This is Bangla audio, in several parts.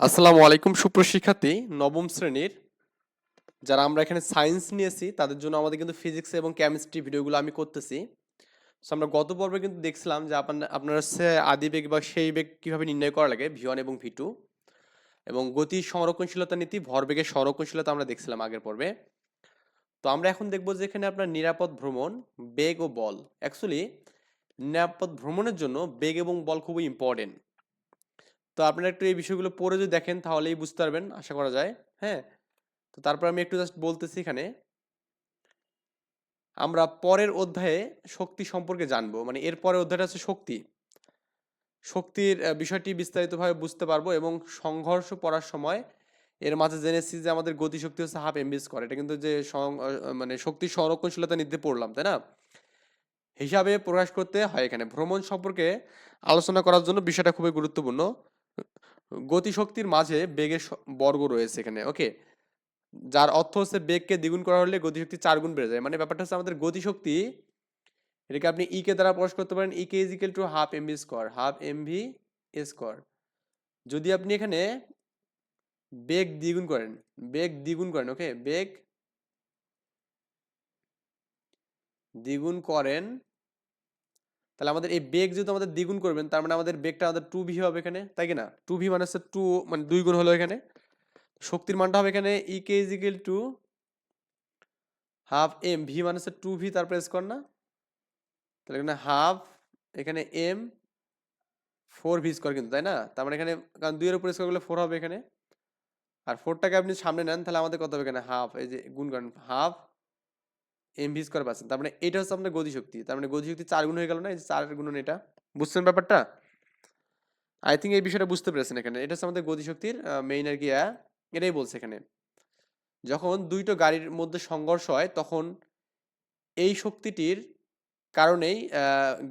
আসসালামু আলাইকুম সুপ্রশিক্ষার্থী নবম শ্রেণির যারা আমরা এখানে সায়েন্স নিয়েছি, তাদের জন্য আমাদের কিন্তু ফিজিক্স এবং কেমিস্ট্রি ভিডিওগুলো আমি করতেছি। সো আমরা গত পর্বে কিন্তু দেখছিলাম যে আপনার হচ্ছে আদি বেগ বা সেই বেগ কীভাবে নির্ণয় করা লাগে ভি ওয়ান এবং ভি টু এবং গতি সংরক্ষণশীলতা নীতি ভরবেগের সংরক্ষণশীলতা আমরা দেখছিলাম আগের পর্বে। তো, আমরা এখন দেখব যে এখানে আপনার নিরাপদ ভ্রমণ, বেগ ও বল। অ্যাকচুয়ালি নিরাপদ ভ্রমণের জন্য বেগ এবং বল খুবই ইম্পর্টেন্ট তো আপনারা একটু এই বিষয়গুলো পড়ে যদি দেখেন তাহলেই বুঝতে পারবেন, আশা করা যায় হ্যাঁ? তো তারপর আমি একটু জাস্ট বলতেছি এখানে। আমরা পরের অধ্যায়ে শক্তি সম্পর্কে জানব মানে এর পরের অধ্যায়টা হচ্ছে শক্তি। শক্তির বিষয়টি বিস্তারিতভাবে বুঝতে পারব এবং সংঘর্ষ পড়ার সময় এর মাঝে জেনেছি যে আমাদের গতিশক্তি হচ্ছে হাফ এমবি করে এটা কিন্তু যে মানে শক্তির সংরক্ষণশীলতা নিতে পড়লাম, তাই না? হিসাবে প্রকাশ করতে হয় এখানে। ভ্রমণ সম্পর্কে আলোচনা করার জন্য বিষয়টা খুবই গুরুত্বপূর্ণ। গতিশক্তির মাঝে বেগের বর্গ রয়েছে এখানে ওকে যার অর্থ হচ্ছে বেগকে দ্বিগুণ করা হলে গতিশক্তি চার গুণ বেড়ে যায়। মানে ব্যাপারটা হচ্ছে আমাদের গতিশক্তি, এটাকে আপনি ই কে দ্বারা প্রকাশ করতে পারেন E K equal to half M V square half M M V square যদি আপনি এখানে বেগ দ্বিগুণ করেন, বেগ দ্বিগুণ করেন ওকে বেগ দ্বিগুণ করেন তাহলে আমাদের এই বেগ যেহেতু আমাদের দ্বিগুণ করবেন, তার মানে আমাদের বেগটা আমাদের টু ভি হবে এখানে, তাই কি না? টু ভি মানে হচ্ছে টু মানে দুই গুণ হলো এখানে। শক্তির মানটা হবে এখানে E K equal to half M V মানে হচ্ছে টু ভি তারপরে স্কোয়ার না? তাহলে এখানে হাফ এখানে এম ফোর ভি স্কোয়ার কিন্তু, তাই না? তার মানে এখানে, কারণ দুইয়ের উপর স্কোয়ার করলে ফোর হবে এখানে। আর ফোরটাকে আপনি সামনে নেন, তাহলে আমাদের কত হবে এখানে? হাফ এই যে গুণ করেন হাফ এম ভি স্কোয়ার পাচ্ছেন তার মানে এটা হচ্ছে আপনার গতিশক্তি তার মানে গতিশক্তি চার গুণ হয়ে গেল না? এই চার গুণন এটা। বুঝছেন ব্যাপারটা? আই থিঙ্ক এই বিষয়টা বুঝতে পেরেছেন এখানে। এটা হচ্ছে আমাদের গতিশক্তির মেইন আর কি এটাই বলছে এখানে। যখন দুইটো গাড়ির মধ্যে সংঘর্ষ হয়, তখন এই শক্তিটির কারণেই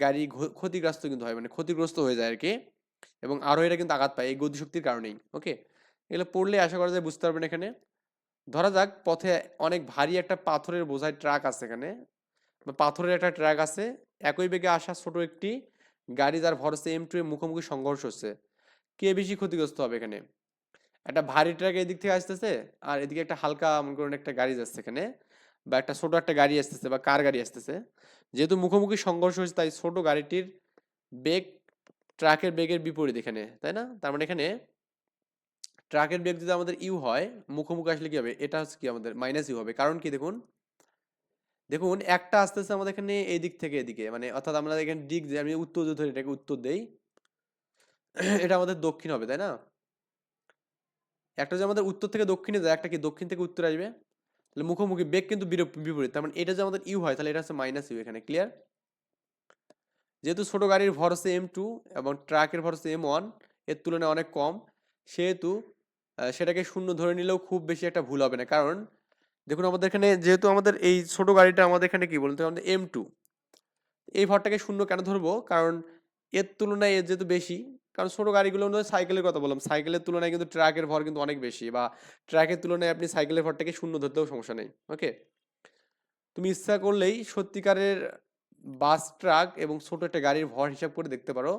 গাড়ি ক্ষতিগ্রস্ত কিন্তু হয়। মানে ক্ষতিগ্রস্ত হয়ে যায় আর কি। এবং আরও এটা কিন্তু আঘাত পায় এই গতিশক্তির কারণেই। ওকে এগুলো পড়লে আশা করা যায় বুঝতে পারবেন এখানে। ধরা যাক পথে অনেক ভারী একটা পাথরের বোঝাই ট্রাক আছে এখানে। পাথরের একটা ট্রাক আছে। একই বেগে আসা ছোট একটি গাড়ি যার ভরসে এম টু এ মুখোমুখি সংঘর্ষ হচ্ছে। কে বেশি ক্ষতিগ্রস্ত হবে এখানে? একটা ভারী ট্রাক এদিক থেকে আসতেছে আর এদিকে একটা হালকা মনে করুন একটা গাড়ি যাচ্ছে এখানে। বা একটা ছোট একটা গাড়ি আসতেছে বা কার গাড়ি আসতেছে। যেহেতু মুখোমুখি সংঘর্ষ হয়েছে তাই ছোট গাড়িটির বেগ, ট্রাকের বেগের বিপরীত এখানে, তাই না? তার মানে এখানে ট্রাকের বেগ যদি আমাদের ইউ হয়, মুখোমুখি আসলে কি হবে? এটা হচ্ছে কি আমাদের মাইনাস ইউ হবে। কারণ কি দেখুন? দেখুন, একটা আস্তে আস্তে আমাদের এখানে এই দিক থেকে এদিকে। মানে অর্থাৎ আমরা এখানে দিক যে আমি উত্তর ধরি, এটাকে উত্তর দেই, এটা আমাদের দক্ষিণ হবে, তাই না? একটা যে আমাদের উত্তর থেকে দক্ষিণে যায়, একটা কি দক্ষিণ থেকে উত্তর আসবে? তাহলে মুখোমুখি বেগ কিন্তু বিপরীত। তার মানে এটা যে আমাদের ইউ হয়, তাহলে এটা হচ্ছে মাইনাস ইউ এখানে ক্লিয়ার যেহেতু ছোট গাড়ির ভর হচ্ছে এম টু এবং ট্রাকের ভর হচ্ছে এম ওয়ানের তুলনায় অনেক কম। সেহেতু সেটাকে শূন্য ধরে নিলেও খুব বেশি একটা ভুল হবে না। কারণ দেখুন, আমাদের এখানে যেহেতু আমাদের এই ছোট গাড়িটা আমাদের এখানে কি বলুন তো, আমাদের এম টু এই ভরটাকে শূন্য কেন ধরবো? কারণ এর তুলনায় এর যেহেতু বেশি, কারণ ছোটো গাড়িগুলো সাইকেলের কথা বললাম, সাইকেলের তুলনায় কিন্তু ট্রাকের ভর কিন্তু অনেক বেশি বা ট্রাকের তুলনায় আপনি সাইকেলের ভরটাকে শূন্য ধরতেও সমস্যা নেই, ওকে? তুমি ইচ্ছা করলেই সত্যিকারের বাস, ট্রাক এবং ছোট একটা গাড়ির ভর হিসাব করে দেখতে পারো।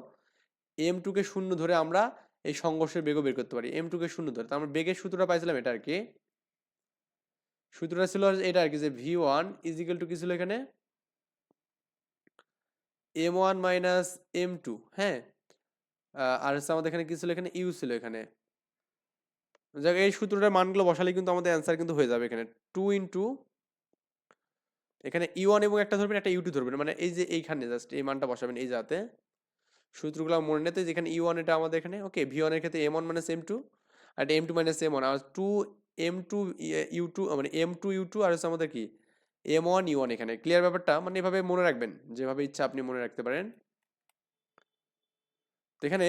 এম টুকে শূন্য ধরে আমরা এই সংঘর্ষের বেগও বের করতে পারি। এম টুকে শূন্য ধরে। তার আমরা বেগের সূত্রটা পাইছিলাম এটা আর কি সূত্রটা ছিল এটা আর কি যে ভি ওয়ান ইজিক্যাল টু কি ছিল এখানে? M one minus M two হ্যাঁ? আর হচ্ছে আমাদের এখানে কি ছিল? এখানে ইউ ছিল এখানে। যাক, এই সূত্রটার মানগুলো বসালে কিন্তু আমাদের অ্যান্সার কিন্তু হয়ে যাবে এখানে। টু ইন্টু এখানে ইউ ওয়ান এবং একটা ধরবেন, একটা ইউ টু ধরবেন। মানে এই যে এইখানে জাস্ট এই মানটা বসাবেন এই যাতে সূত্রগুলো মনে নিতে যেখানে ইউ ওয়ান এটা আমাদের এখানে ওকে ভি ওয়ানের ক্ষেত্রে M one minus M two আর M two minus M one আর two M two U two মানে এম টু ইউ টু আর হচ্ছে আমাদের কি? এম ওয়ান ইউ ওয়ান এখানে। ক্লিয়ার ব্যাপারটা? মানে এভাবে মনে রাখবেন, যেভাবে ইচ্ছা আপনি মনে রাখতে পারেন। তো এখানে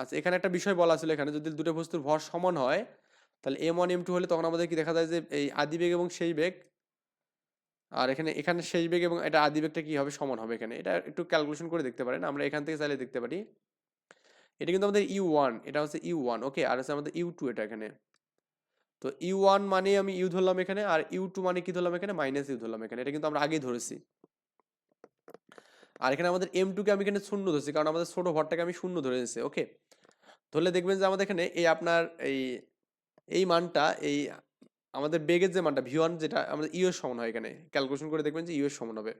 আচ্ছা এখানে একটা বিষয় বলা ছিল এখানে, যদি দুটো বস্তুর ভর সমান হয়, তাহলে এম ওয়ান এম টু হলে তখন আমাদের কি দেখা যায় যে এই আদি বেগ এবং সেই বেগ আর এখানে এখানে শেষ বেগ এবং এটা আদি বেগটা কি হবে? সমান হবে এখানে। এটা একটু ক্যালকুলেশন করে দেখতে পারেন। আমরা এখান থেকে চাইলে দেখতে পারি। এটা কিন্তু আমাদের ইউ ওয়ান এটা হচ্ছে ইউ ওয়ান ওকে আর হচ্ছে আমাদের ইউ টু এটা এখানে। তো ইউ ওয়ান মানে আমি ইউ ধরলাম এখানে আর ইউ টু মানে কি ধরলাম এখানে? মাইনাস ইউ ধরলাম এখানে। এটা কিন্তু আমরা আগেই ধরেছি। আর এখানে আমাদের এম টুকে আমি এখানে শূন্য ধরছি কারণ আমাদের ছোট ভরটাকে আমি শূন্য ধরে নিয়েছি ওকে ধরলে দেখবেন যে আমাদের এখানে এই আপনার এই এই মানটা, এই আমাদের বেগের যে মানটা ভি ওয়ান যেটা আমাদের ইউ এর সমান হয় এখানে ক্যালকুলেশন করে দেখবেন যে ইউ এর সমান হবে।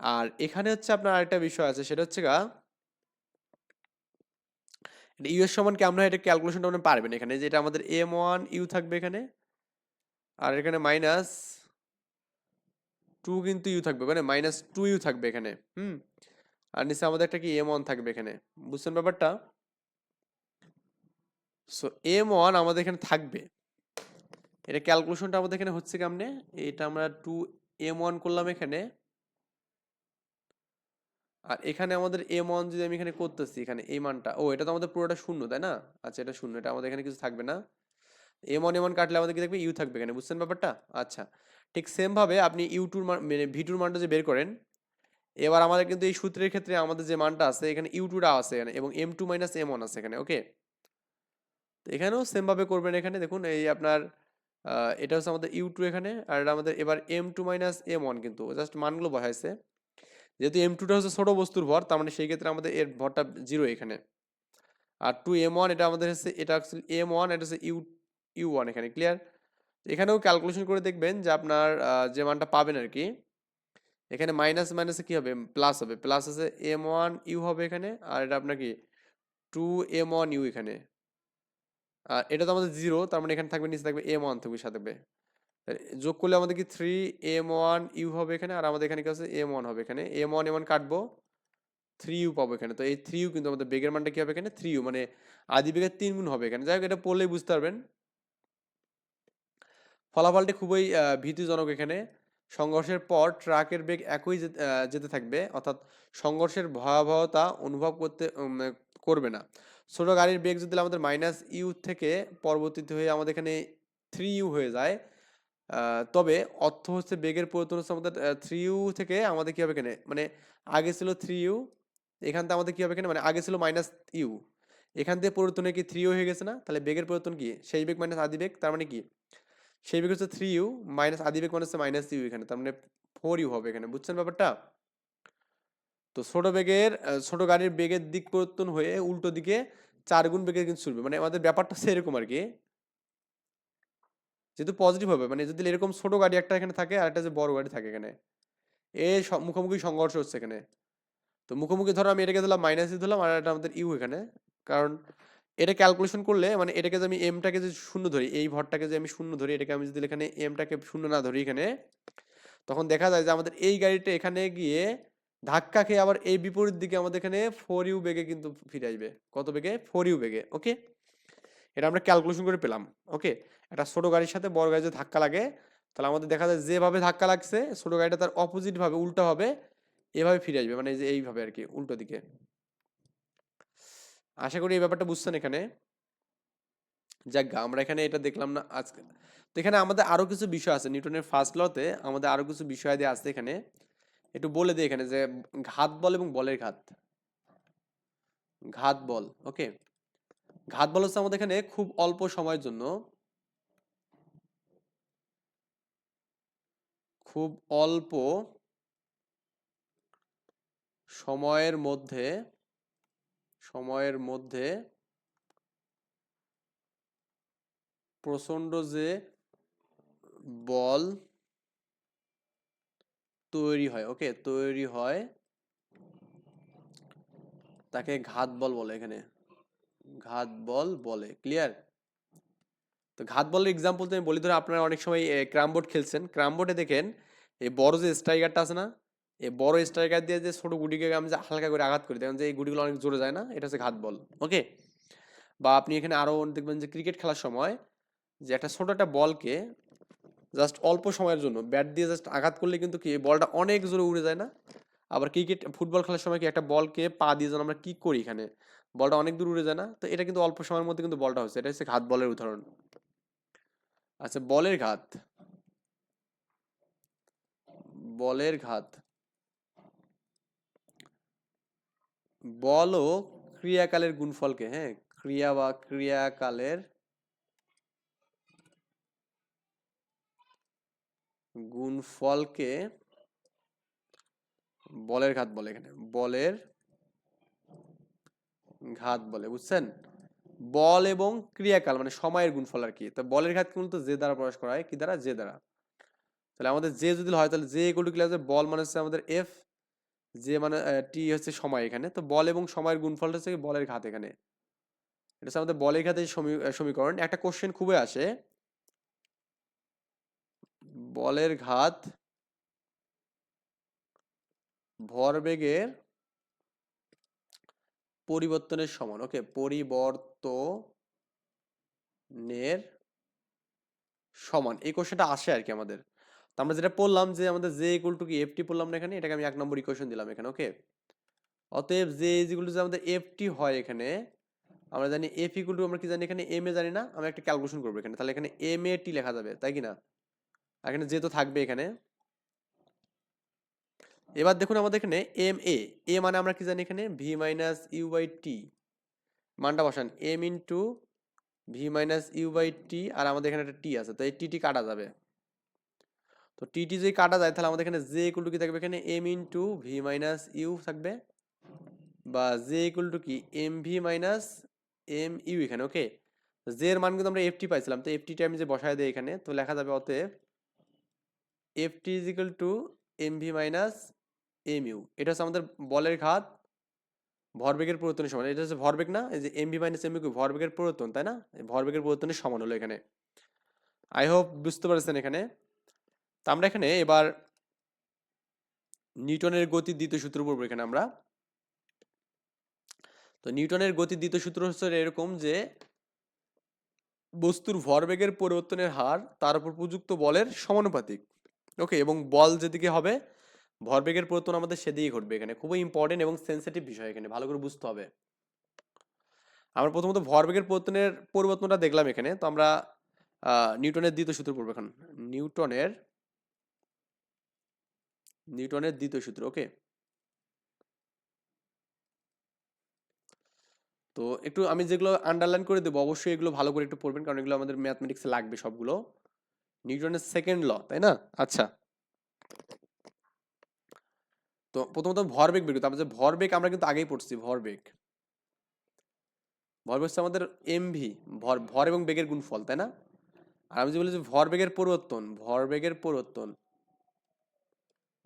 আর এখানে হচ্ছে আপনার আরেকটা বিষয় আছে, সেটা হচ্ছে গা ইউ এর সমান কি আমরা এটা ক্যালকুলেশনটা আপনি পারবেন এখানে যেটা আমাদের এম ওয়ান ইউ থাকবে এখানে, আর এখানে মাইনাস টু কিন্তু ইউ থাকবে মানে মাইনাস টু ইউ থাকবে এখানে, হুম? আর নিচে আমাদের একটা কি এম ওয়ান থাকবে এখানে, বুঝছেন ব্যাপারটা? সো এম ওয়ান আমাদের এখানে থাকবে। এটা ক্যালকুলেশনটা আমাদের এখানে হচ্ছে কেমনে? এটা আমরা টু এম ওয়ান করলাম এখানে। আর এখানে আমাদের এম ওয়ান যদি আমি এখানে করতেছি, এখানে এই মানটা, ও, এটা তো আমাদের পুরোটা শূন্য, তাই না? আচ্ছা এটা শূন্য, এটা আমাদের এখানে কিছু থাকবে না। এম ওয়ান এম ওয়ান কাটলে আমাদের কি থাকবে? ইউ থাকবে এখানে, বুঝছেন ব্যাপারটা? আচ্ছা ঠিক সেম ভাবে আপনি ইউ টুর মান মানে ভি টুর মানটা যে বের করেন, এবার আমাদের কিন্তু এই সূত্রের ক্ষেত্রে আমাদের যে মানটা আছে, এখানে ইউ টুটা আছে এখানে, এবং M two minus M one আছে এখানে ওকে তো এখানেও সেম ভাবে করবেন এখানে, দেখুন, এই আপনার এটা হচ্ছে আমাদের ইউ টু এখানে, আর এটা আমাদের এবার M two minus M one কিন্তু জাস্ট মানগুলো বসাইছে। যেহেতু এম টুটা হচ্ছে ছোটো বস্তুর ভর, তার মানে সেই ক্ষেত্রে আমাদের এর ভরটা জিরো এখানে। আর টু এম ওয়ান এটা আমাদের হচ্ছে, এটা হচ্ছে এম ওয়ান এটা হচ্ছে ইউ ইউ ওয়ান এখানে ক্লিয়ার এখানেও ক্যালকুলেশন করে দেখবেন যে আপনার যে মানটা পাবেন আর কি, এখানে মাইনাস মাইনাসে কী হবে? প্লাস হবে। প্লাস আছে এম ওয়ান ইউ হবে এখানে, আর এটা আপনার কি? টু এম ওয়ান ইউ এখানে। আর এটা তো আমাদের জিরো তার মানে এখানে থাকবে, নিচে থাকবে এম ওয়ান থাকবে, সাথে থাকবে। যোগ করলে আমাদের কি থ্রি এম ওয়ান ইউ হবে এখানে, আর আমাদের এখানে কি আছে? এম ওয়ান হবে এখানে। এম ওয়ান এম ওয়ান কাটবো থ্রি ইউ পাবো এখানে। তো এই থ্রি ইউ কিন্তু আমাদের বেগের মানটা কি হবে এখানে? থ্রি ইউ মানে আদি বেগের তিন গুণ হবে এখানে। যাই হোক, এটা পড়লেই বুঝতে পারবেন। ফলাফলটি খুবই ভীতিজনক এখানে। সংঘর্ষের পর ট্রাকের বেগ একই যেতে থাকবে, অর্থাৎ সংঘর্ষের ভয়াবহতা অনুভব করতে করবে না। ছোট গাড়ির বেগ যদি আমাদের মাইনাস ইউ থেকে পরবর্তীতে হয়ে আমাদের এখানে থ্রি ইউ হয়ে যায় তবে অর্থ হচ্ছে বেগের পরিবর্তন হচ্ছে আমাদের থ্রি ইউ থেকে আমাদের কি হবে এখানে? মানে আগে ছিল থ্রি ইউ এখান থেকে আমাদের কি হবে এখানে? মানে আগে ছিল মাইনাস ইউ এখান থেকে পরিবর্তনে কি থ্রি ইউ হয়ে গেছে না? তাহলে বেগের পরিবর্তন কি? সেই বেগ মাইনাস আদি বেগ তার মানে কি? সেই বেগ হচ্ছে থ্রি ইউ মাইনাস আদি বেগ মানে হচ্ছে মাইনাস ইউ এখানে, তার মানে ফোর ইউ হবে এখানে, বুঝছেন ব্যাপারটা? তো ছোট বেগের ছোট গাড়ির বেগের দিক পরিবর্তন হয়ে উল্টো দিকে চার গুণ বেগের কিন্তু ছুটবে। মানে আমাদের ব্যাপারটা এরকম আর কি যেহেতু পজিটিভ হবে মানে যদি এরকম ছোট গাড়ি একটা এখানে থাকে আর একটা যে বড় গাড়ি থাকে এখানে, এ মুখোমুখি সংঘর্ষ হচ্ছে এখানে। তো মুখোমুখি ধরো আমি এটাকে দিলাম মাইনাস দিলাম আর এটা আমাদের ইউ এখানে। কারণ এটা ক্যালকুলেশন করলে মানে এটাকে যে আমি এমটাকে যে শূন্য ধরি, এই ভরটাকে যে আমি শূন্য ধরি, এটাকে আমি যদি এখানে এমটাকে শূন্য না ধরি এখানে, তখন দেখা যায় যে আমাদের এই গাড়িটা এখানে গিয়ে ধাক্কা খেয়ে আবার এই বিপরীত দিকে আমাদের এখানে ফোর ইউ বেগে কিন্তু ফিরে আসবে। কত বেগে ফোর ইউ বেগে ওকে এটা আমরা ক্যালকুলেশন করে পেলাম ওকে একটা ছোট গাড়ির সাথে বড় গাড়ি যদি ধাক্কা লাগে তাহলে আমাদের দেখা যায় যেভাবে ধাক্কা লাগছে ছোটো গাড়িটা তার অপোজিট ভাবে উল্টা হবে এভাবে ফিরে আসবে মানে যে এইভাবে আর কি উল্টো দিকে। আশা করি এই ব্যাপারটা বুঝছেন এখানে। যাক গে, আমরা এখানে এটা দেখলাম না আজকে তো এখানে আমাদের আরও কিছু বিষয় আছে নিউটনের ফার্স্ট লতে আমাদের আরও কিছু বিষয় দিয়ে আছে এখানে। একটু বলে দিই এখানে যে, ঘাত বল এবং বলের ঘাত। ঘাত বল, ওকে? ঘাত বল হচ্ছে আমাদের এখানে খুব অল্প সময়ের জন্য। খুব অল্প সময়ের মধ্যে সময়ের মধ্যে প্রচণ্ড যে বল তৈরি হয় ওকে তৈরি হয় তাকে ঘাত বল বলে এখানে। ঘাত বল বলে ক্লিয়ার তো ঘাত বলের এক্সাম্পল তো আমি বলি, ধরে আপনারা অনেক সময় ক্রাম বোর্ড খেলছেন, ক্রাম বোর্ডে দেখেন এই বড় যে স্ট্রাইকারটা আছে না এই বড় স্ট্রাইকার দিয়ে যে ছোট গুটিকে আমি যে হালকা করে আঘাত করি, দেখেন যে এই গুটিগুলো অনেক জোরে যায় না, এটা হচ্ছে ঘাত বল ওকে বা আপনি এখানে আরও দেখবেন যে ক্রিকেট খেলার সময় যে একটা ছোট একটা বলকে জাস্ট অল্প সময়ের জন্য। ব্যাট দিয়ে জাস্ট আঘাত করলে কিন্তু কি বলটা অনেক জোরে উড়ে যায় না? আবার ক্রিকেট, ফুটবল খেলার সময় কি একটা বলকে পা দিয়ে যেন আমরা কি করি এখানে? বলটা অনেক দূর উড়ে যায় না? তো এটা কিন্তু অল্প সময়ের মধ্যে কিন্তু বলটা হচ্ছে এটা হচ্ছে ঘাত বলের উদাহরণ। আচ্ছা বলের ঘাত। বলের ঘাত। বল ও ক্রিয়াকালের গুণফলকে হ্যাঁ? ক্রিয়া বা ক্রিয়াকালের গুণফলকে বলের ঘাত বলে এখানে। বলের ঘাত বলে, বুঝছেন? বল এবং ক্রিয়াকাল মানে সময়ের গুণফল আর কি। তো বলের ঘাত মূলত যে দ্বারা প্রকাশ করা হয়, কি দ্বারা? যে দ্বারা। তাহলে আমাদের যে যদি হয়, তাহলে যে টু কি লাগবে? বল মানে হচ্ছে আমাদের এফ যে মানে টি হচ্ছে সময় এখানে। তো বল এবং সময়ের গুণফলটা হচ্ছে বলের ঘাত এখানে। এটা হচ্ছে আমাদের বলের ঘাতের সমী- সমীকরণ। একটা কোশ্চেন খুবই আসে বলের ঘাত ভরবেগের পরিবর্তনের সমান। ওকে পরিবর্তনের সমান। এই কোশ্চেনটা আসে আর কি আমাদের। তো আমরা যেটা পড়লাম যে আমাদের জে ইকুয়াল টু কি? এফটি পড়লাম না এখানে? এটাকে আমি এক নম্বর ইকুয়েশন দিলাম এখানে। ওকে অতএব জে ইজ ইকুয়াল টু যে আমাদের এফটি হয় এখানে, আমরা জানি এফ ইকুয়াল টু আমরা কি জানি এখানে? এম এ জানি না। আমরা একটা ক্যালকুলেশন করব এখানে। তাহলে এখানে এম এ টি লেখা যাবে, তাই কি না? এখানে যে তো থাকবে এখানে। এবার দেখুন আমাদের এখানে এম এ এ মানে আমরা কি জানি এখানে? V minus U by T মানটা বসান M into V minus U by T আর আমাদের এখানে একটা টি আছে, তো এই টি টি কাটা যাবে। তো টি টি যদি কাটা যায়, তাহলে আমাদের এখানে জে ইকুয়াল টু কি থাকবে এখানে? M into V minus U থাকবে। বা জে ইকুয়াল টু কি? M V minus M U এখানে ওকে জে এর মান কিন্তু আমরা এফ টি পাইছিলাম, তো এফ টি আমি যে বসায় দিই এখানে, তো লেখা যাবে অতএব F T is equal to M V minus M U এটা হচ্ছে আমাদের বলের ঘাত, ভরবেগের পরিবর্তনের সমান। এটা হচ্ছে ভরবেগ না? এই যে M V minus M U ভরবেগের পরিবর্তন, তাই না? ভরবেগের পরিবর্তনের সমান হলো এখানে। আই হোপ বুঝতে পারছেন এখানে। তো আমরা এখানে এবার নিউটনের গতির দ্বিতীয় সূত্র পড়ব এখানে আমরা। তো নিউটনের গতির দ্বিতীয় সূত্র হচ্ছে এরকম যে, বস্তুর ভরবেগের পরিবর্তনের হার তার উপর প্রযুক্ত বলের সমানুপাতিক। ওকে এবং বল যেদিকে হবে, ভরবেগের পরিবর্তন আমাদের সেদিকে ঘটবে এখানে। খুবই ইম্পর্টেন্ট এবং সেন্সিটিভ বিষয় এখানে, ভালো করে বুঝতে হবে। আমরা প্রথমত ভরবেগের পরিবর্তনের পরিবর্তনটা দেখলাম এখানে, তো আমরা নিউটনের দ্বিতীয় সূত্র পড়ব এখন। নিউটনের নিউটনের দ্বিতীয় সূত্র ওকে তো একটু আমি যেগুলো আন্ডারলাইন করে দেবো, অবশ্যই এগুলো ভালো করে একটু পড়বেন, কারণ এগুলো আমাদের ম্যাথমেটিক্সে লাগবে সবগুলো। নিউটনের সেকেন্ড ল তাই না? আচ্ছা। তো প্রথমত ভরবেগ বের করতে যে ভরবেগ আমরা কিন্তু আগেই পড়ছি, ভরবেগ। ভরবেগ হচ্ছে আমাদের এমভি ভর ভর এবং বেগের গুণফল, তাই না? আর আমি যে বলেছি ভরবেগের পরিবর্তন ভরবেগের পরিবর্তন,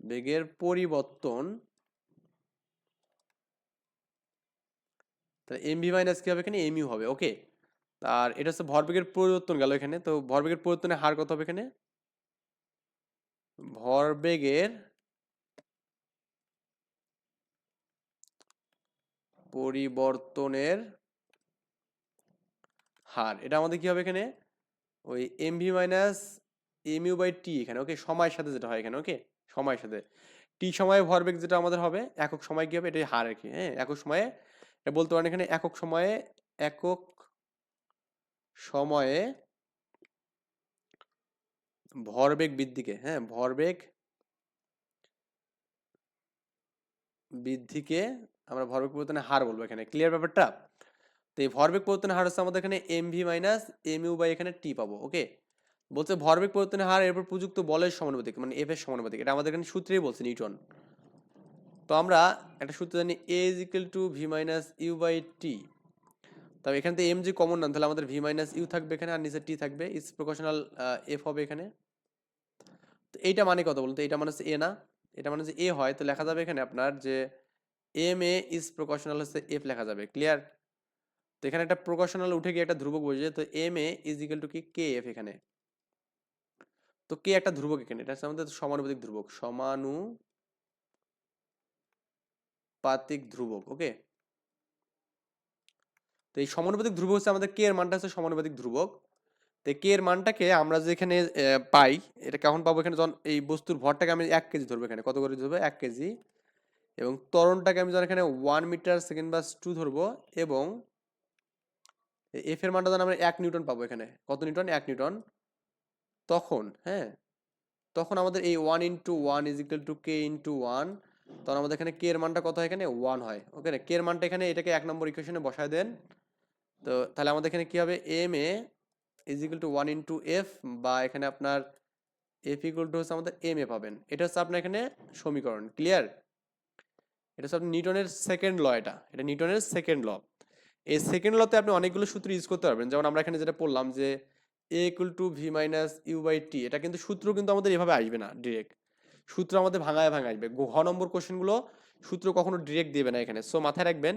বেগের পরিবর্তন, তাহলে এমভি মাইনাস কি হবে এখানে? এমইউ হবে ওকে আর এটা হচ্ছে ভরবেগের পরিবর্তন গেল এখানে। তো ভরবেগের পরিবর্তনের হার কত হবে এখানে? ভরবেগের পরিবর্তনের হার, এটা আমাদের কি হবে এখানে? ওই MV minus M U by T এখানে ওকে সময়ের সাথে যেটা হয় এখানে ওকে সময়ের সাথে। টি সময়ে ভরবেগ যেটা আমাদের হবে, একক সময় কি হবে? এটাই হার আর কি হ্যাঁ? একক সময়ে, এটা বলতে পারেন এখানে একক সময়ে একক সময়ে ভরবেগ বৃদ্ধিকে হ্যাঁ ভরবেগ বৃদ্ধিকে আমরা ভরবেগ পরিবর্তনের হার বলব এখানে। ক্লিয়ার ব্যাপারটা? তো এই ভরবেগ পরিবর্তনের হার হচ্ছে আমাদের এখানে M V minus M U by এখানে টি পাবো ওকে বলছে ভরবেগ পরিবর্তনের হার এরপর প্রযুক্ত বলের সমানুপাতিক মানে এফ এর সমানুপাতিক, এটা আমাদের এখানে সূত্রেই বলছে নিউটন। তো আমরা একটা সূত্র জানি A is equal to V minus U by T তবে এখান থেকে এম জি কমন নাম তাহলে আমাদের ভি মাইনাস ইউ থাকবে এখানে আর নিচে টি থাকবে। ইজ প্রকাশনাল এফ হবে এখানে। তো এইটা মানে কত বলুন তো? এটা মানে হচ্ছে এ না? এটা মানে এ হয়। তো লেখা যাবে এখানে আপনার যে এম এ ইজ প্রকাশনাল হচ্ছে এফ লেখা যাবে। ক্লিয়ার তো এখানে একটা প্রকাশনাল উঠে গিয়ে একটা ধ্রুবক বসে তো M A is equal to কি? কে এফ এখানে। তো কে একটা ধ্রুবক এখানে। এটা হচ্ছে আমাদের সমানুপাতিক ধ্রুবক। সমানুপাতিক ধ্রুবক ওকে তো এই সমানুপাতিক ধ্রুবক হচ্ছে আমাদের কে এর মানটা হচ্ছে সমানুপাতিক ধ্রুবক। তো কে এর মানটাকে আমরা যেখানে পাই, এটা কেমন পাবো এখানে? যখন এই বস্তুর ভরটাকে আমি এক কেজি ধরবো এখানে। কত করে ধরবো? এক কেজি। এবং তরণটাকে আমি যখন এখানে ওয়ান মিটার সেকেন্ড বাস টু ধরবো এবং এফ এর মানটা যখন আমরা এক নিউটন পাবো এখানে। কত নিউটন? এক নিউটন। তখন হ্যাঁ? তখন আমাদের এই one into one is equal to K into one তখন আমাদের এখানে কে এর মানটা কত হয় এখানে? ওয়ান হয়। ওকে কে এর মানটা এখানে, এটাকে এক নম্বর ইকুয়েশনে বসায় দেন। তো তাহলে আমাদের এখানে কি হবে? M A is equal to one into F বা এখানে আপনার এফ ইকুয়াল টু হচ্ছে আমাদের এম এ পাবেন। এটা হচ্ছে আপনার এখানে সমীকরণ ক্লিয়ার এটা হচ্ছে নিউটনের সেকেন্ড ল এটা। এটা নিউটনের সেকেন্ড ল এই সেকেন্ড লতে আপনি অনেকগুলো সূত্র ইউজ করতে পারবেন। যেমন আমরা এখানে যেটা পড়লাম যে A equal to V minus U by T এটা কিন্তু সূত্র কিন্তু আমাদের এভাবে আসবে না ডিরেক্ট সূত্র আমাদের ভাঙায় ভাঙা আসবে। ঘ নম্বর কোশ্চেনগুলো সূত্র কখনো ডিরেক্ট দেবে না এখানে। সো মাথায় রাখবেন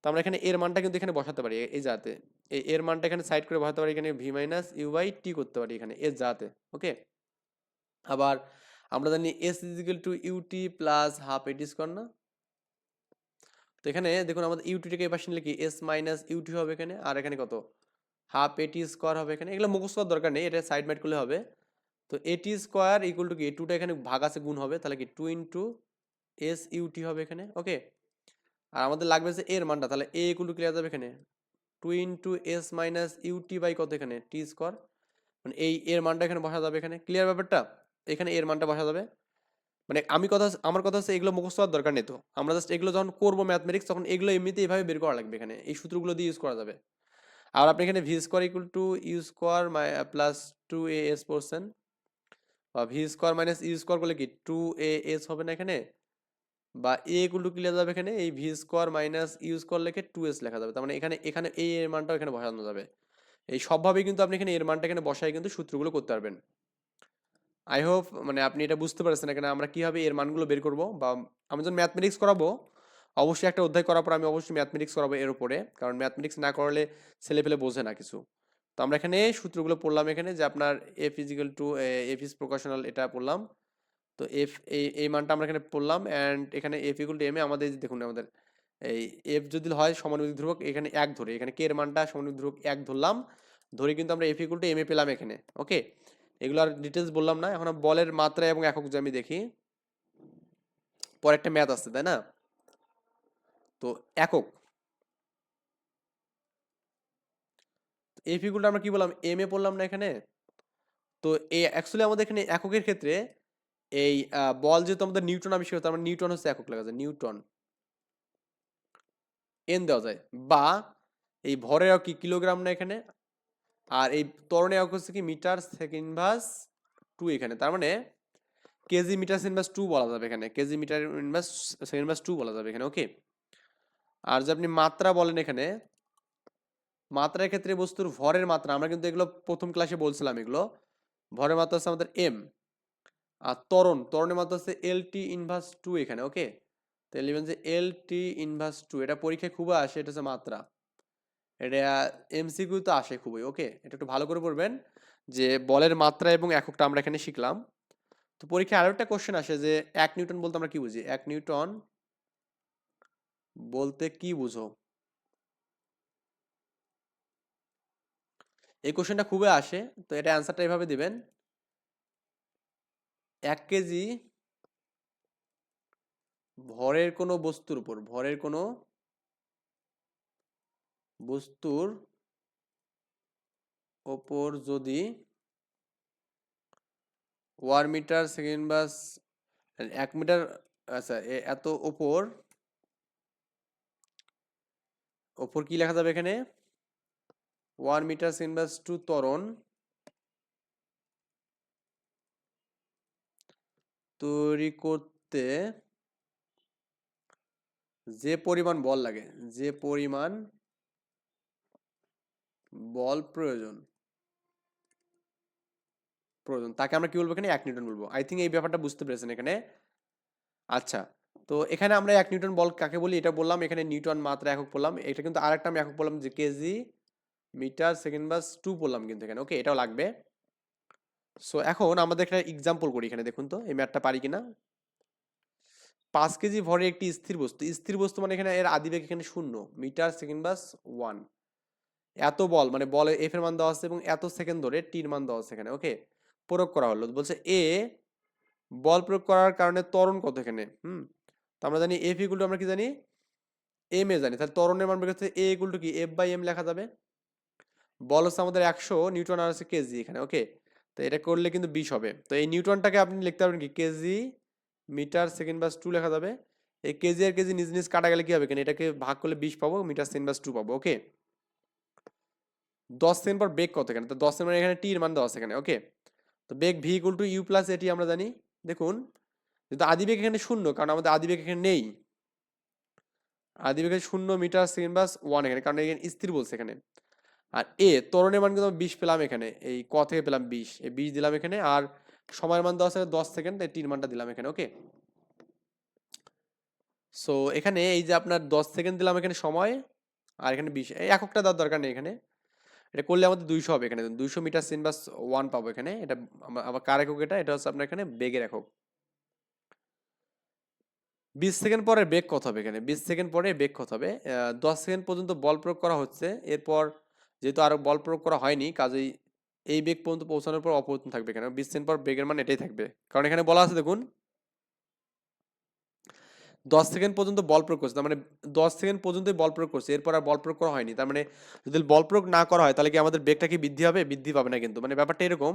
তো আমরা এখানে এর মানটা কিন্তু এখানে বসাতে পারি এই যাতে এই এর মানটা এখানে সাইড করে বসাতে পারি, এখানে V minus U by T করতে পারি এখানে এর যাতে ওকে আবার আমরা জানি S is equal to UT plus half AT square না? তো এখানে দেখুন আমাদের ইউটিটাকে এই পাশে নিলে কি এস মাইনাস ইউটি হবে এখানে, আর এখানে কত? হাফ এটি স্কোয়ার হবে এখানে, এগুলো মুখস্থ করার দরকার নেই, এটা সাইড মাইড করলে হবে। তো এটি স্কোয়ার ইকুয়াল টু কি টুটা এখানে ভাগ আছে, গুণ হবে, তাহলে কি টু ইন্টু এস ইউটি হবে এখানে ওকে আর আমাদের লাগবে যে এর মানটা, তাহলে এ ইকুয়াল টু ক্লিয়ার যাবে এখানে। Two into S minus UT by কত এখানে? টি স্কোয়ার মানে এই এর মানটা এখানে বসা যাবে এখানে। ক্লিয়ার ব্যাপারটা? এখানে এর মানটা বসা যাবে। মানে আমি কথা আমার কথা হচ্ছে এগুলো মুখস্থ হওয়ার দরকার নেই তো। আমরা জাস্ট এগুলো যখন করব ম্যাথমেটিক্স তখন এগুলো এমনিতে এইভাবে বের করা লাগবে এখানে। এই সূত্রগুলো দিয়ে ইউজ করা যাবে। আর আপনি এখানে V square equal to U square plus two A S পড়ছেন বা V square minus U square করলে কি? টু এ এস হবে না এখানে। বা এ ইকুয়াল টু ক্লিয়ার যাবে এখানে? এই V square minus U square লিখে টু এস লেখা যাবে। তার মানে এখানে এখানে এই এর মানটাও এখানে বসানো যাবে। এই সবভাবেই কিন্তু আপনি এখানে এর মানটা এখানে বসাই কিন্তু সূত্রগুলো করতে পারবেন। আই হোপ মানে আপনি এটা বুঝতে পারছেন এখানে আমরা কীভাবে এর মানগুলো বের করব বা আমি যখন ম্যাথমেটিক্স করাবো, অবশ্যই একটা অধ্যায় করার পর আমি অবশ্যই ম্যাথমেটিক্স করাবো এর উপরে। কারণ ম্যাথমেটিক্স না করলে ছেলে পেলে বোঝে না কিছু। তো আমরা এখানে সূত্রগুলো পড়লাম এখানে যে আপনার F is equal to F is প্রকাশনাল এটা পড়লাম। তো এফ এই এই মানটা আমরা এখানে পড়লাম অ্যান্ড এখানে F equal to M A আমাদের দেখুন আমাদের, এই এফ যদি হয় সমানুপাতিক ধ্রুবক এখানে এক ধরে, এখানে কে এর মানটা সমানুপাতিক ধ্রুবক এক ধরলাম, ধরে কিন্তু আমরা F equal to M A পেলাম এখানে ওকে এগুলো আর ডিটেলস বললাম না, এখন বলের মাত্রা এবং একক যদি আমি দেখি, পরে একটা ম্যাথ আছে তাই না? তো একক এফ ইকুয়াল আমরা কি বললাম এম এ পড়লাম না এখানে, তো এই অ্যাকচুয়ালি আমাদের এখানে এককের ক্ষেত্রে এই বল যেহেতু আমাদের নিউটন আবিষ্কার হতো মানে নিউটন হচ্ছে একক লেখা যায় নিউটন এন দেওয়া যায়। বা এই ভরের কি কিলোগ্রাম না এখানে? আর এই তরণে একক হচ্ছে কি মিটার সেকেন্ড ভাস টু এখানে। তার মানে কেজি মিটার সেকেন্ড ভাস টু বলা যাবে এখানে। কেজি মিটার ইনভাস সেকেন্ড ভাস টু বলা যাবে এখানে, ওকে? আর যে আপনি মাত্রা বলেন এখানে, মাত্রার ক্ষেত্রে বস্তুর ভরের মাত্রা, আমরা কিন্তু এগুলো প্রথম ক্লাসে বলছিলাম এগুলো। ভরের মাত্রা হচ্ছে আমাদের এম আর ত্বরণ, ত্বরণের মাত্রা হচ্ছে এল টি ইনভার্স টু এখানে ওকে তো লিখবেন যে এল টি ইনভার্স টু এটা পরীক্ষায় খুবই আসে, এটা হচ্ছে মাত্রা। এটা এমসিকিউ তো আসে খুবই ওকে এটা একটু ভালো করে পড়বেন যে বলের মাত্রা এবং এককটা আমরা এখানে শিখলাম। তো পরীক্ষায় আরও একটা কোশ্চেন আসে যে এক নিউটন বলতে আমরা কি বুঝি? এক নিউটন বলতে কি বুঝো? এই কোশ্চেনটা খুবই আসে, তো এটা অ্যান্সারটা এভাবে দিবেন। এক কেজি ভরের কোনো বস্তুর উপর, ভরের কোনো বস্তুর ওপর যদি ওয়ার মিটার সেকেন্ড বাস এক মিটার আচ্ছা এত ওপর ওপর কি লেখা যাবে এখানে? ওয়ান মিটার সেকেন্ড বাস টু ত্বরণ তৈরি করতে যে পরিমাণ বল লাগে, যে পরিমাণ বল প্রয়োজন প্রয়োজন, তাকে আমরা কি বলব এখানে? এক নিউটন বলব। আই থিঙ্ক এই ব্যাপারটা বুঝতে পেরেছেন এখানে? আচ্ছা তো এখানে আমরা এক নিউটন বল কাকে বলি? এটা বললাম, এখানে নিউটন মাত্রা একক বললাম। এটা কিন্তু আরেকটা আমি একক বললাম যে কেজি মিটার সেকেন্ড বাস টু বললাম কিন্তু এখানে। ওকে এটাও লাগবে। সো এখন আমাদের এখানে এক্সাম্পল করি এখানে, দেখুন তো, এই ম্যাথটা পারি কিনা? পাঁচ কেজি ভরে একটি স্থির বস্তু স্থির বস্তু মানে এখানে এর আদিবেগ এখানে শূন্য, মিটার, সেকেন্ড বাস ওয়ান এত বল মানে বল এফ এর মান দেওয়া আছে এবং এত সেকেন্ড ধরে টির মান দেওয়া আছে এখানে ওকে প্রয়োগ করা হলো, বলছে এ বল প্রয়োগ করার কারণে ত্বরণ কত এখানে, হুম? তো আমরা জানি এফ ইকুল টু আমরা কি জানি? এম এ জানি, তাহলে ত্বরণের মান বের করতে এ ইকুল টু কি? এফ বাই এম লেখা যাবে? বল হচ্ছে আমাদের একশো নিউটন আর আছে কেজি এখানে ওকে তো এটা করলে কিন্তু বিশ হবে। তো এই নিউটনটাকে আপনি লিখতে পারবেন কি? কেজি মিটার সেকেন্ড বাস টু লেখা যাবে। এই কেজি আর কেজি নিজ নিজ কাটা গেলে কি হবে কেন এটাকে ভাগ করলে বিশ পাবো, মিটার সেকেন্ড বাস টু পাবো, ওকে? দশ সেকেন্ড পর বেগ কত এখানে? তো দশ সেকেন্ড এখানে টির মান আছে এখানে, ওকে? তো বেগ V equal to U plus AT আমরা জানি। দেখুন, যেহেতু আদিবেগ এখানে শূন্য, কারণ আমাদের আদিবেগ এখানে নেই। আদিবেগে শূন্য মিটার সেকেন্ড বাস ওয়ান এখানে, কারণ এখানে স্থির বলছে এখানে। আর এ ত্বরণের মান কিন্তু বিশ পেলাম এখানে। এই ক থেকে পেলাম বিশ। এই বিশ দিলাম এখানে আর সময়ের মান দেওয়া আছে দশ সেকেন্ড এই তিন মানটা দিলাম এখানে, ওকে? সো এখানে এই যে আপনার দশ সেকেন্ড দিলাম এখানে সময় আর এখানে বিশ। এককটা দেওয়ার দরকার নেই এখানে। এটা করলে আমাদের দুইশো হবে এখানে। দুইশো মিটার সিন বাস ওয়ান পাবো এখানে। এটা আমা- আবার কার একক এটা? এটা হচ্ছে আপনার এখানে বেগের একক। বিশ সেকেন্ড পরে বেগ কত হবে এখানে? বিশ সেকেন্ড পরে বেগ কত হবে? দশ সেকেন্ড পর্যন্ত বল প্রয়োগ করা হচ্ছে। এরপর যেহেতু আরও বল প্রয়োগ করা হয়নি, কাজেই এই বেগ পর্যন্ত পৌঁছানোর পর অপরিবর্তন থাকবে এখানে বিশ সেকেন্ড পর বেগের মান এটাই থাকবে। কারণ এখানে বলা আছে, দেখুন দশ সেকেন্ড পর্যন্ত বল প্রয়োগ করছে, তার মানে দশ সেকেন্ড পর্যন্তই বল প্রয়োগ করছে, এরপর আর বল প্রয়োগ করা হয়নি। তার মানে যদি বল প্রয়োগ না করা হয়, তাহলে কি আমাদের বেগটা কি বৃদ্ধি হবে? বৃদ্ধি পাবে না কিন্তু। মানে ব্যাপারটা এরকম,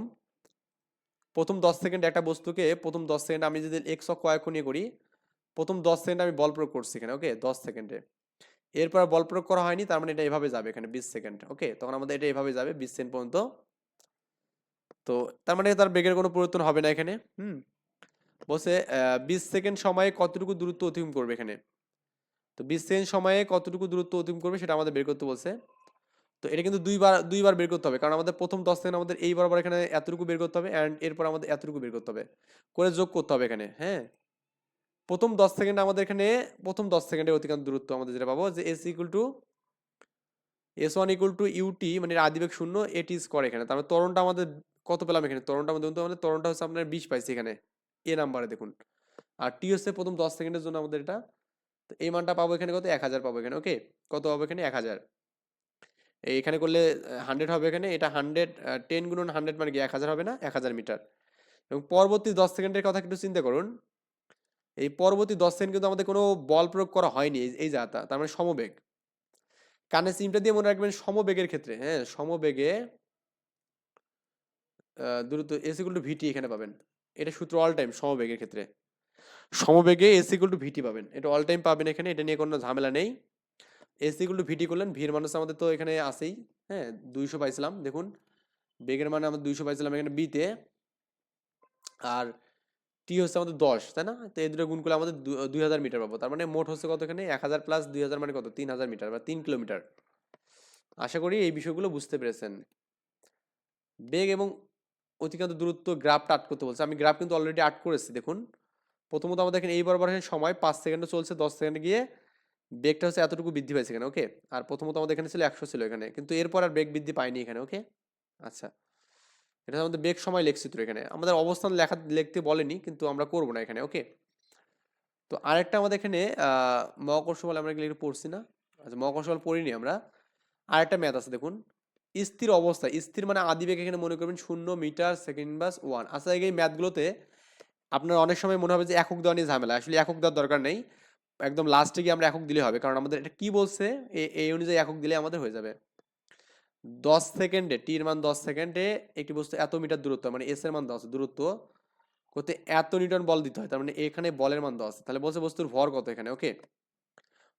প্রথম দশ সেকেন্ড একটা বস্তুকে, প্রথম দশ সেকেন্ড আমি যদি এক্স অক্ষ নিয়ে করি, প্রথম দশ সেকেন্ড আমি বল প্রয়োগ করছি এখানে ওকে দশ সেকেন্ডে। এরপর বল প্রয়োগ করা হয়নি, তার মানে এটা এভাবে যাবে এখানে বিশ সেকেন্ড ওকে তখন আমাদের এটা এভাবে যাবে বিশ সেকেন্ড পর্যন্ত। তো তার মানে তার বেগের কোনো পরিবর্তন হবে না এখানে। হুম? বলছে বিশ সেকেন্ড সময়ে কতটুকু দূরত্ব অতিক্রম করবে এখানে? তো বিশ সেকেন্ড সময়ে কতটুকু দূরত্ব অতিক্রম করবে সেটা আমাদের বের করতে বলছে। তো এটা কিন্তু দুইবার দুইবার বের করতে হবে, কারণ আমাদের প্রথম দশ সেকেন্ড আমাদের এই বরাবর এখানে এতটুকু বের করতে হবে অ্যান্ড এরপর আমাদের এতটুকু বের করতে হবে। করে যোগ করতে হবে এখানে হ্যাঁ? প্রথম দশ সেকেন্ড আমাদের এখানে, প্রথম দশ সেকেন্ডের অতিক্রান্ত দূরত্ব আমাদের যেটা পাবো যে S equal to S one equal to UT মানে আদিবেগ শূন্য এটি স্কোয়ার এখানে। তারপরে তরণটা আমাদের কত পেলাম এখানে? তরণটা আমাদের আমাদের ত্বরণটা হচ্ছে আপনার বিশ পাইছি এখানে এ নাম্বারে দেখুন। আর টি হচ্ছে প্রথম দশ সেকেন্ডের জন্য আমাদের এটা। তো এই মানটা পাবো এখানে কত? এক হাজার পাবো এখানে ওকে কত পাবো এখানে? এক হাজার। এখানে করলে হান্ড্রেড হবে এখানে, এটা হান্ড্রেড টেন গুণন হান্ড্রেড মানে কি? এক হাজার হবে না? এক হাজার মিটার। এবং পরবর্তী দশ সেকেন্ডের কথা একটু চিন্তা করুন। এই পরবর্তী দশ সেকেন্ড কিন্তু আমাদের কোনো বল প্রয়োগ করা হয়নি, এই- জায়গাটা, তার মানে সমবেগ। কানে সিমটা দিয়ে মনে রাখবেন সমবেগের ক্ষেত্রে হ্যাঁ সমবেগে দ্রুত এস ইকুয়াল টু ভিটি এখানে পাবেন। এটা সূত্র অল টাইম সমবেগের ক্ষেত্রে। সমবেগে এস ইকুয়াল টু ভিটি পাবেন। এটা অল টাইম পাবেন এখানে, এটা নিয়ে কোনো ঝামেলা নেই। এস ইকুয়াল টু ভিটি করলেন ভির মানুষ আমাদের তো এখানে আসেই হ্যাঁ দুইশো পাইছিলাম, দেখুন। বেগের মানে আমরা দুইশো পাইছিলাম এখানে বিতে আর টি হচ্ছে আমাদের দশ, তাই না? তো এই দুটো গুণ করলে আমাদের দুই হাজার মিটার পাবো। তার মানে মোট হচ্ছে কত এখানে এক হাজার প্লাস দুই হাজার মানে কত? তিন হাজার মিটার বা তিন কিলোমিটার। আশা করি এই বিষয়গুলো বুঝতে পেরেছেন। বেগ এবং অতিক্রান্ত দূরত্ব গ্রাফটা আট করতে বলছে। আমি গ্রাফ কিন্তু অলরেডি আট করেছি, দেখুন। প্রথমত আমাদের এখানে এই বরাবর সময়, পাঁচ সেকেন্ডে চলছে, দশ সেকেন্ডে গিয়ে বেগটা হচ্ছে এতটুকু বৃদ্ধি পাইছে এখানে ওকে আর প্রথমত আমাদের এখানে ছিল একশো ছিল এখানে। কিন্তু এরপর আর বেগ বৃদ্ধি পাইনি এখানে ওকে আচ্ছা। এটা আমাদের বেগ সময় লেখছি তো এখানে। আমাদের অবস্থান লেখা, লিখতে বলেনি, কিন্তু আমরা করব না এখানে ওকে তো আরেকটা আমাদের এখানে মহাকর্ষ বল আমরা একটু পড়ছি না? আচ্ছা মহাকর্ষ বল পড়িনি আমরা। আরেকটা ম্যাথ আছে, দেখুন। স্থির অবস্থা, স্থির মানে আদিবেগ এখানে মনে করবেন শূন্য মিটার সেকেন্ড বাস ওয়ান আচ্ছা এই ম্যাথগুলোতে আপনার অনেক সময় মনে হবে যে একক দেওয়া নিয়ে ঝামেলা, আসলে একক দেওয়ার দরকার নেই। একদম লাস্টে গিয়ে আমরা একক দিলে হবে, কারণ আমাদের এটা কি বলছে? এই অনুযায়ী একক দিলে আমাদের হয়ে যাবে। দশ সেকেন্ডে, টির মান দশ সেকেন্ডে একটি বস্তু এত মিটার দূরত্ব মানে এস এর মান আছে দূরত্ব করতে এত নিউটন বল দিতে হয়, তার মানে এখানে বলের মান আছে তাহলে বলছে বস্তুর ভর কত এখানে ওকে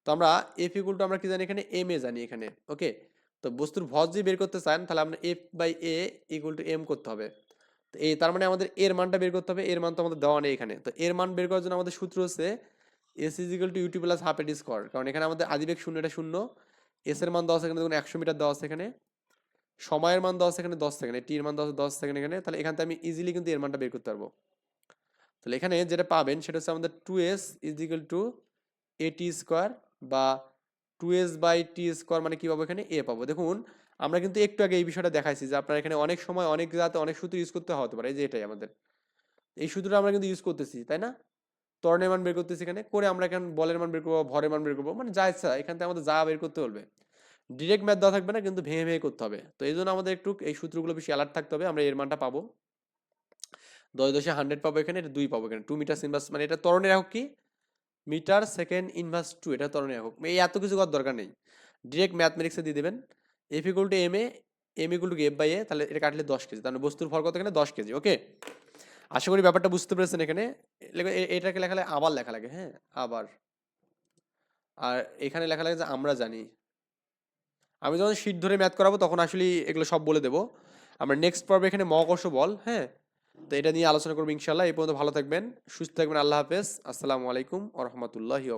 তো আমরা এফ ইকুয়াল টু আমরা কি জানি এখানে? এম এ জানি এখানে ওকে তো বস্তুর ভর যদি বের করতে চান, তাহলে আমরা F by A equal to M করতে হবে। তো এই তার মানে আমাদের এর মানটা বের করতে হবে, এর মান তো আমাদের দেওয়া নেই এখানে। তো এর মান বের করার জন্য আমাদের সূত্র হচ্ছে S is equal to UT plus half AT square কারণ এখানে আমাদের আদিবেগ শূন্য, এটা শূন্য। এস এর মান আছে এখানে দেখুন, একশো মিটার দেওয়া আছে এখানে। সময়ের মান দশ এখানে দশ সেকেন্ড টির মান দশ দশ সেকেন্ড এখানে, তাহলে এখান থেকে আমি ইজিলি কিন্তু এর মানটা বের করতে পারব। তাহলে এখানে যেটা পাবেন, সেটা হচ্ছে আমাদের two S is equal to A T square বা two S by T square মানে কী পাবো এখানে? এ পাবো। দেখুন, আমরা কিন্তু একটু আগে এই বিষয়টা দেখাইছি যে আপনার এখানে অনেক সময় অনেক জায়গাতে অনেক সূত্র ইউজ করতে হতে পারে যে এটাই আমাদের। এই সূত্রটা আমরা কিন্তু ইউজ করতেছি, তাই না? ত্বরণের মান বের করতেছি এখানে, করে আমরা এখানে বলের মান বের করব, ভরের মান বের করব মানে যা ইচ্ছা, এখান থেকে আমাদের যা বের করতে বলবে। ডিরেক্ট ম্যাথ দেওয়া থাকবে না, কিন্তু ভেঙে ভেঙে করতে হবে। তো এই জন্য আমাদের একটু এই সূত্রগুলো বেশি অ্যালার্ট থাকতে হবে, আমরা এর মানটা পাবো। দশ দশে হান্ড্রেড পাবো এখানে, এটা দুই পাবো এখানে। টু মিটার ইনভার্স মানে এটা তরণের একক কি? মিটার সেকেন্ড ইনভার্স টু এটা তরণের একক। এই এত কিছু করার দরকার নেই। ডিরেক্ট ম্যাথমেটিক্সে দিয়ে দেবেন। F equal to M A M equal to F by A তাহলে এটা কাটলে দশ কেজি। তাহলে বস্তুর ভর কত এখানে? দশ কেজি। ওকে? আশা করি ব্যাপারটা বুঝতে পেরেছেন এখানে। এটাকে লেখা লাগে আবার লেখা লাগে হ্যাঁ? আবার। আর এখানে লেখা লাগে যে আমরা জানি। আমি যখন শীট ধরে ম্যাথ করাবো, তখন আসলে এগুলো সব বলে দেবো। আমরা নেক্সট পর্বে এখানে মহাকর্ষ বল হ্যাঁ? তো এটা নিয়ে আলোচনা করব ইনশাল্লাহ এই পর্যন্ত ভালো থাকবেন, সুস্থ থাকবেন, আল্লাহ হাফেজ। আসসালামু আলাইকুম ও রহমতুল্লাহি